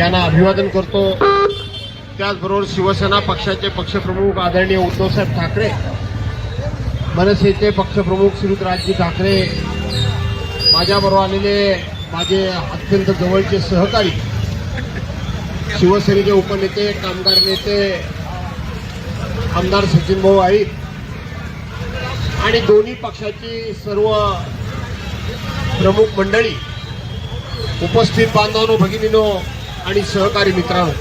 यांना अभिवादन करतो. त्याचबरोबर शिवसेना पक्षाचे पक्षप्रमुख आदरणीय उद्धवसाहेब ठाकरे मनसेचे पक्षप्रमुख श्रीयुतराजजी ठाकरे माझ्याबरोबर आलेले माझे अत्यंत जवळचे सहकारी शिवसेनेचे उपनेते कामगार नेते आमदार सचिन भाऊ आहेत आणि दोन्ही पक्षाची सर्व प्रमुख मंडळी उपस्थित बांधवानो भगिनीनो आणि सहकारी मित्रांनो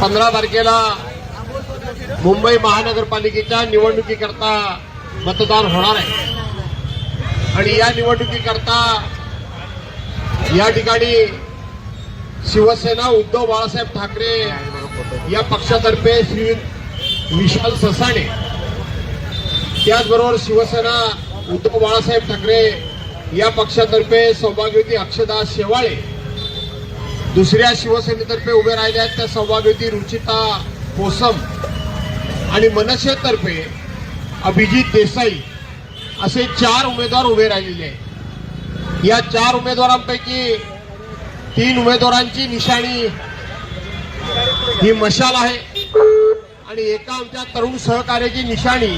पंधरा तारखेला मुंबई महानगरपालिकेच्या निवडणुकीकरता मतदान होणार आहे. आणि या निवडणुकीकरता या ठिकाणी शिवसेना उद्धव बाळासाहेब ठाकरे या पक्षातर्फे श्री विशाल ससाणे त्याचबरोबर शिवसेना उद्धव बाळासाहेब ठाकरे या पक्षातर्फे सौभाग्यवती अक्षदा शेवाळे दुसऱ्या शिवसेनेतर्फे उभे राहिले आहेत त्या सौभाग्यवती रुचिता कोसम आणि मनसेतर्फे अभिजित देसाई असे चार उमेदवार उभे राहिलेले आहेत. या चार उमेदवारांपैकी तीन उमेदवारांची निशाणी ही मशाल आहे आणि एका आमच्या तरुण सहकार्याची निशाणी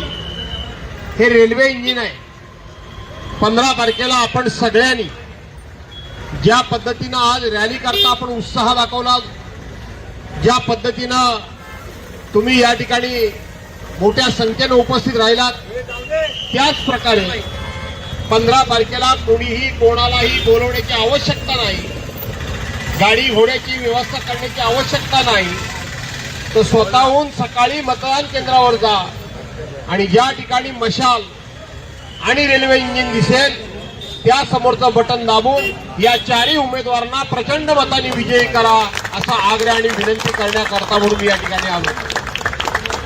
हे रेल्वे इंजिन आहे. पंधरा तारखेला आपण सगळ्यांनी ज्या पद्धतीनं आज रॅली करता आपण उत्साह दाखवला ज्या पद्धतीनं तुम्ही या ठिकाणी मोठ्या संख्येनं उपस्थित राहिलात त्याच प्रकारे पंधरा तारखेला कोणीही कोणालाही बोलवण्याची आवश्यकता नाही गाडी घोड्याची व्यवस्था करण्याची आवश्यकता नाही तर स्वतःहून सकाळी मतदान केंद्रावर जा आणि ज्या ठिकाणी मशाल आणि रेल्वे इंजिन दिसेल त्या समोरचं बटन दाबून या चारही उमेदवारांना प्रचंड मताने विजयी करा असा आग्रह आणि विनंती करण्याकरता म्हणून मी या ठिकाणी आलो.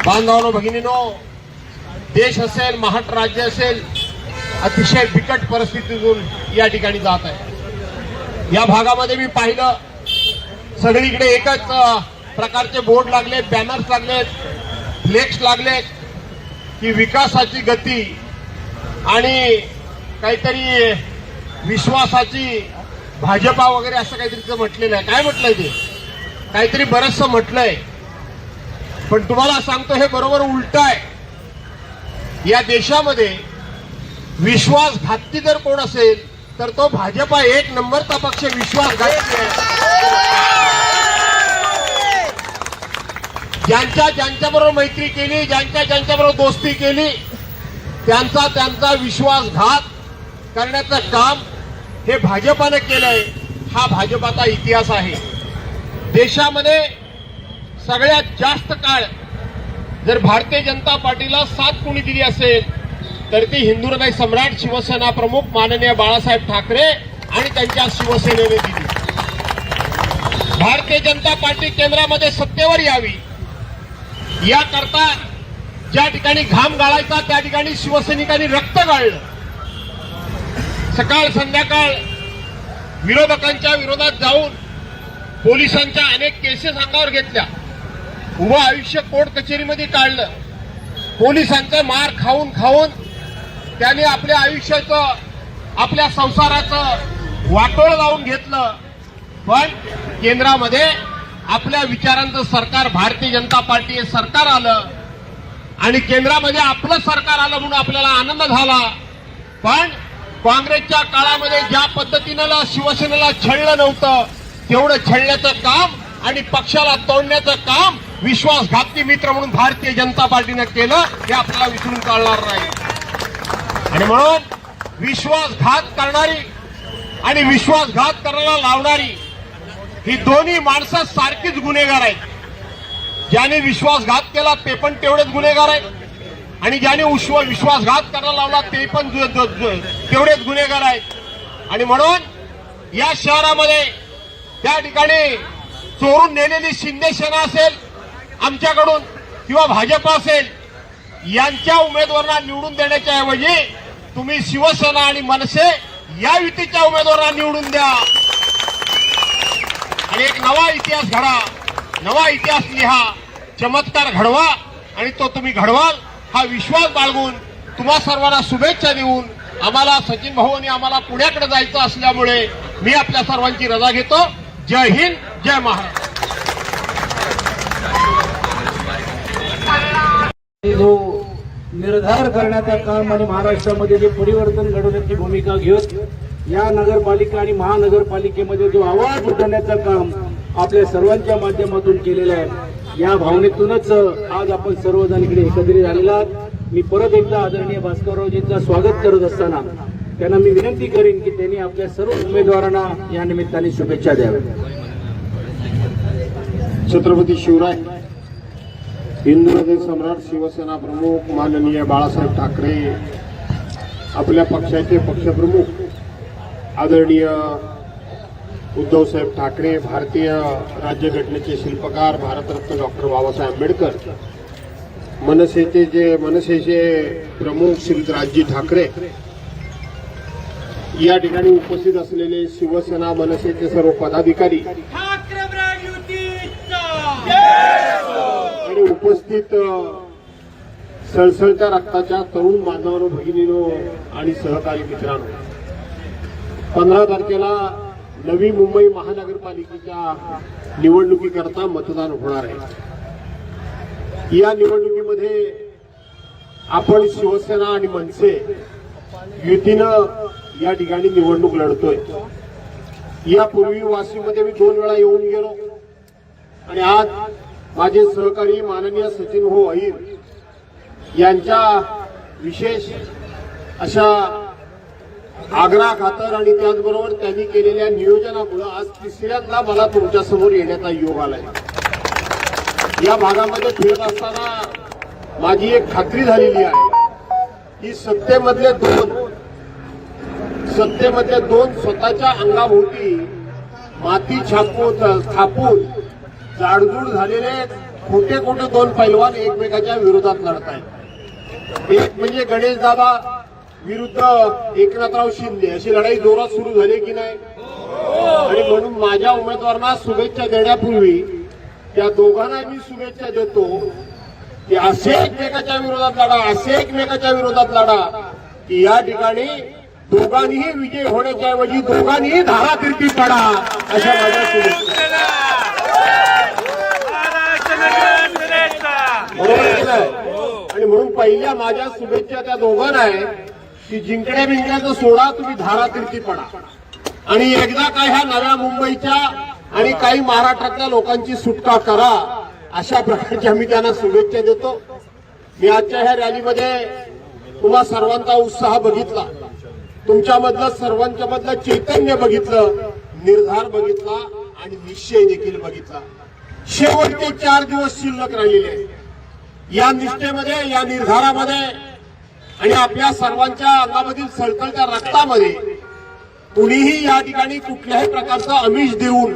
बांधवानो भगिनीनो देश असेल महाराष्ट्र राज्य असेल अतिशय बिकट परिस्थितीतून या ठिकाणी जात आहे. या भागामध्ये मी पाहिलं सगळीकडे एकच प्रकारचे बोर्ड लागले बॅनर्स लागलेत फ्लेक्स लागलेत की विकासाची गती आणि काहीतरी विश्वासाची भाजपा वगैरे असं काहीतरी तिथं म्हटलेलं आहे. काय म्हटलंय ते? काहीतरी बरचसं म्हटलंय. पण तुम्हाला सांगतो हे बरोबर उलट आहे. या देशामध्ये विश्वासघाती जर कोण असेल तर तो भाजपा एक नंबरचा पक्ष विश्वासघाती आहे. ज्यांच्या ज्यांच्याबरोबर मैत्री केली ज्यांच्या ज्यांच्याबरोबर दोस्ती केली त्यांचा त्यांचा विश्वासघात करण्याचं काम हे भाजपानं केलंय हा भाजपाचा इतिहास आहे. देशामध्ये सगळ्यात जास्त काळ जर भारतीय जनता पार्टीला साथ कोणी दिली असेल तर ती हिंदू सम्राट शिवसेना प्रमुख माननीय बाळासाहेब ठाकरे आणि त्यांच्या शिवसेनेने दिली. भारतीय जनता पार्टी केंद्रामध्ये सत्तेवर यावी. याकरता ज्या ठिकाणी घाम गाळायचा त्या ठिकाणी शिवसैनिकांनी रक्त गाळलं. सकाळ संध्याकाळ विरोधकांच्या विरोधात जाऊन पोलिसांच्या अनेक केसेस अंगावर घेतल्या. उभं आयुष्य कोर्ट कचेरीमध्ये काढलं पोलिसांचं मार खाऊन खाऊन त्याने आपल्या आयुष्याचं आपल्या संसाराचं वाटोळ लावून घेतलं. पण केंद्रामध्ये आपल्या विचारांचं सरकार भारतीय जनता पार्टी हे सरकार आलं आणि केंद्रामध्ये आपलं सरकार आलं म्हणून आपल्याला आनंद झाला. पण काँग्रेसच्या काळामध्ये ज्या पद्धतीनं शिवसेनेला छळलं नव्हतं तेवढं छळण्याचं काम आणि पक्षाला तोडण्याचं काम विश्वासघाती मित्र म्हणून भारतीय जनता पार्टीनं केलं हे आपल्याला विसरून चालणार नाही. आणि म्हणून विश्वासघात करणारी आणि विश्वासघात करायला लावणारी ही दोन्ही माणसं सारखीच गुन्हेगार आहेत. ज्याने विश्वासघात केला ते पण तेवढेच गुन्हेगार आहेत. आणि ज्याने उश्व विश्वासघात करायला लावला ते पण तेवढेच गुन्हेगार आहेत. आणि म्हणून या शहरामध्ये त्या ठिकाणी चोरून नेलेली शिंदे सेना असेल आमच्याकडून किंवा भाजप असेल यांच्या उमेदवारांना निवडून देण्याच्या ऐवजी तुम्ही शिवसेना आणि मनसे या युतीच्या उमेदवारांना निवडून द्या. आणि एक नवा इतिहास घडा नवा इतिहास लिहा. चमत्कार घडवा आणि तो तुम्ही घडवाल. हा विश्वास बाळगून तुम्हा सर्वांना शुभेच्छा देऊन आम्हाला सचिन भाऊ आणि आम्हाला पुण्याकडे जायचं असल्यामुळे मी आपल्या सर्वांची रजा घेतो. जय हिंद जय महाराष्ट्र. जो निर्धार करण्याचं काम आणि महाराष्ट्रामध्ये जे परिवर्तन घडवण्याची भूमिका घेत या नगरपालिका आणि महानगरपालिकेमध्ये जो आवाज उठवण्याचं काम आपल्या सर्वांच्या माध्यमातून केलेलं आहे. या भावनेतूनच आज आपण सर्वजण इकडे एकत्रित झालेला आहात. मी परत एकदा आदरणीय भास्कररावजींचं स्वागत करत असताना त्यांना मी विनंती करेन की त्यांनी आपल्या सर्व उमेदवारांना या निमित्ताने शुभेच्छा द्याव्या छत्रपती शिवराय हिंदू सम्राट शिवसेना प्रमुख माननीय बाळासाहेब ठाकरे आपल्या पक्षाचे पक्षप्रमुख आदरणीय उद्धवसाहेब ठाकरे भारतीय राज्यघटनेचे शिल्पकार भारतरत्न डॉक्टर बाबासाहेब आंबेडकर मनसेचे जे मनसेचे प्रमुख श्री राजजी ठाकरे या ठिकाणी उपस्थित असलेले शिवसेना मनसेचे सर्व पदाधिकारी आणि उपस्थित सळसळत्या रक्ताच्या तरुण बांधवांनो भगिनीनो आणि सहकारी मित्रांनो पंधरा तारखेला नवी मुंबई महानगरपालिकेच्या निवडणुकीकरता मतदान होणार आहे. या निवडणुकीमध्ये आपण शिवसेना आणि मनसे युतीनं या ठिकाणी निवडणूक लढतोय. यापूर्वी वाशीमध्ये मी दोन वेळा येऊन गेलो आणि आज माझे सहकारी माननीय सचिन हो अहिर यांच्या विशेष अशा आग्रा खातर आणि त्याचबरोबर त्यांनी केलेल्या नियोजनामुळे आज तिसऱ्यांदा मला तुमच्यासमोर येण्याचा योग आलाय. या भागामध्ये फिरत असताना माझी एक खात्री झालेली आहे की सत्तेमधले दोन सत्तेमधले दोन स्वतःच्या अंगाभोवती माती छापून थापून जाडजूड झालेले खोटे खोटे दोन पैलवान एकमेकाच्या विरोधात लढत आहेत. एक म्हणजे गणेश दादा विरुद्ध एकनाथराव शिंदे अशी लढाई जोरात सुरू झाली की नाही? आणि म्हणून माझ्या उमेदवारांना शुभेच्छा देण्यापूर्वी त्या दोघांना मी शुभेच्छा देतो की असे एकमेकाच्या विरोधात लढा असे एकमेकाच्या विरोधात लढा की या ठिकाणी दोघांनीही विजय होण्याच्या ऐवजी दोघांनीही धारातीर्थी पडा अशा माझ्या शुभेच्छा. आणि म्हणून पहिल्या माझ्या शुभेच्छा त्या दोघांना आहे की जिंकण्या बिंकण्याचं सोडा तुम्ही धारातीर्थी पडा. आणि एकदा काय ह्या नव्या मुंबईच्या आणि काही महाराष्ट्रातल्या लोकांची सुटका करा अशा प्रकारच्या मी त्यांना शुभेच्छा देतो. मी आजच्या ह्या रॅलीमध्ये तुम्हा सर्वांचा उत्साह बघितला. तुमच्यामधलं सर्वांच्या मधलं चैतन्य बघितलं निर्धार बघितला आणि निश्चय देखील बघितला. शेवटचे चार दिवस शिल्लक राहिलेले या निष्ठेमध्ये या निर्धारामध्ये आणि आपल्या सर्वांच्या अंगामधील सळसळत्या रक्तामध्ये कुणीही या ठिकाणी कुठल्याही प्रकारचं आमिष देऊन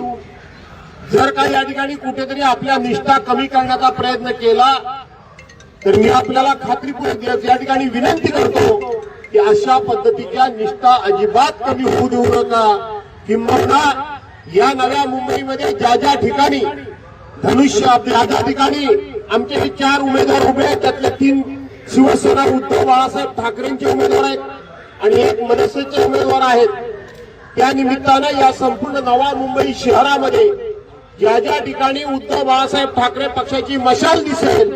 जर का या ठिकाणी कुठेतरी आपल्या निष्ठा कमी करण्याचा प्रयत्न केला तर मी आपल्याला खात्रीपूर्वक या ठिकाणी विनंती करतो की अशा पद्धतीच्या निष्ठा अजिबात कमी होऊ देऊ नका. किंवा या नव्या मुंबईमध्ये ज्या ज्या ठिकाणी धनुष्य ज्या ज्या ठिकाणी आमचे हे चार उमेदवार उभे आहेत त्यातले तीन शिवसेना उद्धव बाळासाहेब ठाकरेंचे उमेदवार आहेत आणि एक मनसेचे उमेदवार आहेत. त्या निमित्तानं या संपूर्ण नवा मुंबई शहरामध्ये ज्या ज्या ठिकाणी उद्धव बाळासाहेब ठाकरे पक्षाची मशाल दिसेल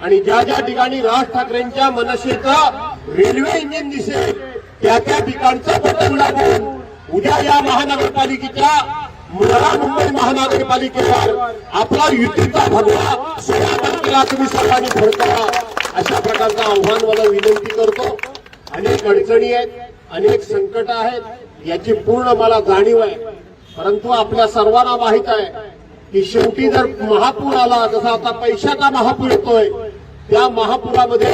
आणि ज्या ज्या ठिकाणी राज ठाकरेंच्या मनसेचं रेल्वे इंजिन दिसेल त्या त्या ठिकाणचं पतंग लागून उद्या या महानगरपालिकेच्या नवा मुंबई महानगरपालिकेवर आपला युतीचा भगवा सोळा तारखेला तुम्ही सर्वांनी फडकावा अशा प्रकारचं आव्हान मला विनंती करतो. अनेक अडचणी आहेत अनेक संकट आहेत याची पूर्ण मला जाणीव आहे. परंतु आपल्या सर्वांना माहीत आहे की शेवटी जर महापूर आला जसा आता पैशाचा महापूर येतोय त्या महापुरामध्ये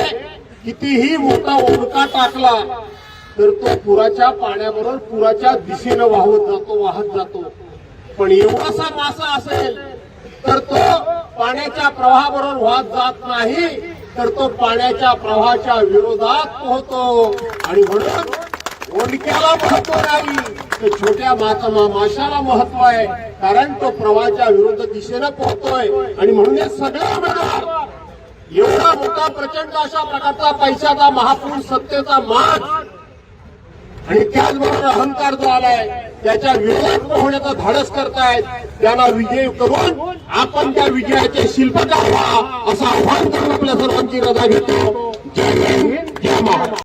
कितीही मोठा ओढका टाकला तर तो पुराच्या पाण्याबरोबर पुराच्या दिशेनं वाहत जातो वाहत जातो. पण एवढासा मासा असेल तर तो पाण्याच्या प्रवाहाबरोबर वाहत जात नाही. तर तो पाण्याच्या प्रवाहाच्या विरोधात पोहतो आणि म्हणून ओंडक्याला महत्त्व नाही तर छोट्या मातमा माशाला महत्त्व आहे कारण तो प्रवाहाच्या विरुद्ध दिशेनं पोहतोय आणि म्हणून हे सगळे उमेदवार एवढा मोठा प्रचंड अशा प्रकारचा पैशाचा महापूर सत्तेचा माग. आणि त्याचबरोबर अहंकार जो आलाय त्याच्या विरोध होण्याचा धाडस करतायत त्यांना विजय करून आपण त्या विजयाचे शिल्पकार व्हा असं आव्हान करून आपल्या सर्वांची रजा घेतो. जय हिंद जय महाराष्ट्र.